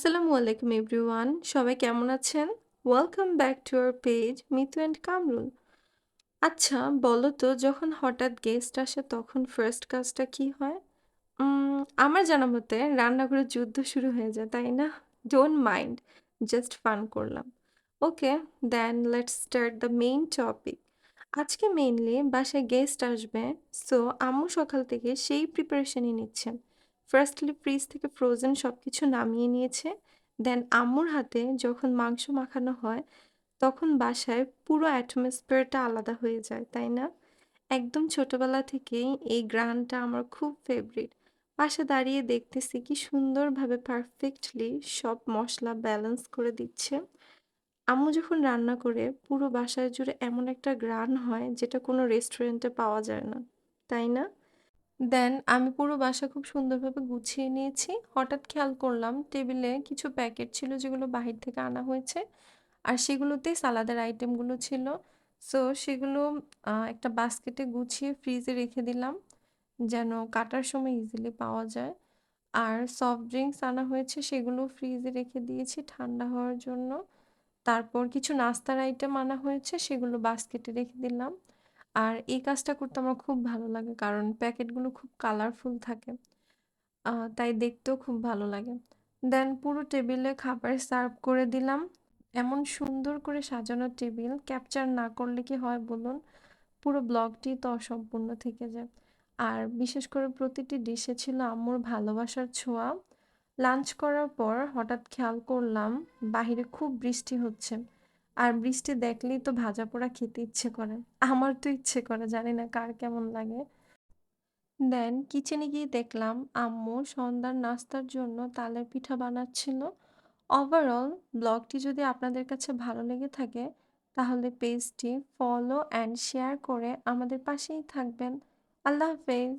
আসসালামু আলাইকুম এভরিওয়ান সবাই কেমন আছেন? Welcome back to our page Mitu and Kamrul. আচ্ছা বলো তো যখন হঠাৎ গেস্ট আসে তখন ফার্স্ট কাজটা কি হয়? আমার জানা মতে রান্নাঘরে যুদ্ধ শুরু হয়ে যায়, তাই না? ডোন্ট মাইন্ড, জাস্ট ফান করলাম। Okay, then let's start the main topic. আজকে মেইনলি বাসায় গেস্ট আসবে, সো আম্মু সকাল থেকে সেই প্রিপারেশনই নিচ্ছেন। ফার্স্টলি ফ্রিজ থেকে ফ্রোজেন সব কিছু নামিয়ে নিয়েছে। দেন আম্মুর হাতে যখন মাংস মাখানো হয়, তখন বাসায় পুরো অ্যাটমসফিয়ারটা আলাদা হয়ে যায়, তাই না? একদম ছোটবেলা থেকেই এই গ্রানটা আমার খুব ফেভারিট। পাশে দাঁড়িয়ে দেখতেছি কি সুন্দরভাবে পারফেক্টলি সব মশলা ব্যালেন্স করে দিচ্ছে। আম্মু যখন রান্না করে পুরো বাসায় জুড়ে এমন একটা গ্রান হয় যেটা কোনো রেস্টুরেন্টে পাওয়া যায় না, তাই না? দেন আমি পুরো বাসা খুব সুন্দরভাবে গুছিয়ে নিয়েছি। হঠাৎ খেয়াল করলাম টেবিলে কিছু প্যাকেট ছিল যেগুলো বাহির থেকে আনা হয়েছে। আর সেগুলোতেই সালাদের আইটেমগুলো ছিল। সো সেগুলো একটা বাস্কেটে গুছিয়ে ফ্রিজে রেখে দিলাম। যেন কাটার সময় ইজিলি পাওয়া যায়। আর সফট ড্রিঙ্কস আনা হয়েছে সেগুলো ফ্রিজে রেখে দিয়েছি ঠান্ডা হওয়ার জন্য। তারপর কিছু নাস্তার আইটেম আনা হয়েছে সেগুলো বাস্কেটে রেখে দিলাম। আর এই কাজটা করতে আমার খুব ভালো লাগে কারণ প্যাকেটগুলো খুব কালারফুল থাকে। তাই দেখতেও খুব ভালো লাগে। দেন পুরো টেবিলে খাবার সার্ভ করে দিলাম। এমন সুন্দর করে সাজানো টেবিল ক্যাপচার না করলে কি হয় বলুন? পুরো ব্লগটি তো অসম্পূর্ণ থেকে যায়। আর বিশেষ করে প্রতিটি ডিশে ছিল আম্মুর ভালোবাসার ছোঁয়া। লাঞ্চ করার পর হঠাৎ খেয়াল করলাম, বাহিরে খুব বৃষ্টি হচ্ছে। আর বৃষ্টি দেখলেই তো ভাজা পোড়া খেতে ইচ্ছে করে। আমার তো ইচ্ছে করে, জানি না কার কেমন লাগে। দেন কিচেনে গিয়ে দেখলাম আম্মু সন্ধ্যার নাস্তার জন্য তালের পিঠা বানাচ্ছিল। ওভারঅল ব্লগটি যদি আপনাদের কাছে ভালো লেগে থাকে, তাহলে পেজটি ফলো অ্যান্ড শেয়ার করে আমাদের পাশেই থাকবেন। আল্লাহ হাফেজ।